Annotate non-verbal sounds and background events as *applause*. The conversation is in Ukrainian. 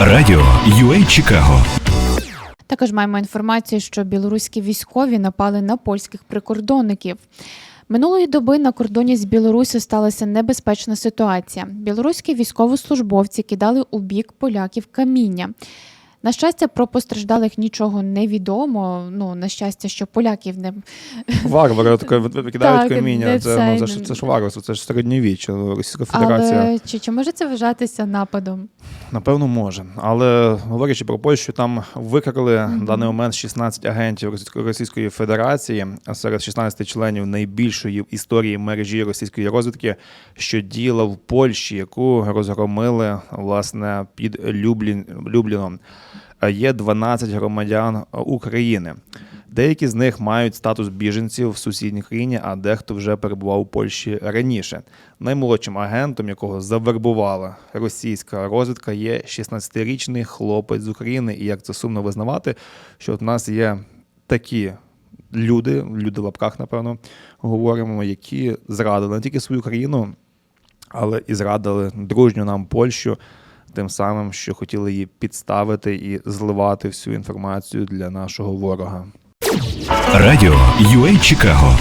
Радіо UA Чикаго Також маємо інформацію, що білоруські військові напали на польських прикордонників. Минулої доби на кордоні з Білорусі сталася небезпечна ситуація. Білоруські військовослужбовці кидали у бік поляків каміння. На щастя, про постраждалих нічого не відомо. Ну, на щастя, що поляків не Варвари таке *laughs* викидають Так, каміння. Це, ну, це, це, ж, це ж варварство, це ж середньовіччя. Російська Федерація але чи, чи може це вважатися нападом? напевно може. Але говорячи про Польщу, там викрали на даний момент 16 агентів Російської- Федерації серед 16 членів найбільшої в історії мережі російської розвідки, що діяла в Польщі, яку розгромили власне під Люблін, Любліном. Е, Є 12 громадян е, України. Деякі з них мають статус біженців в сусідній країні, а дехто вже перебував у Польщі раніше. Наймолодшим агентом, якого завербувала російська розвідка, є 16-річний хлопець з України. І як це сумно визнавати, що в нас є такі люди, люди в лапках, напевно, говоримо, які зрадили не тільки свою країну, але і зрадили дружню нам Польщу, тим самим, що хотіли її підставити і зливати всю інформацію для нашого ворога. Радіо UA Чикаго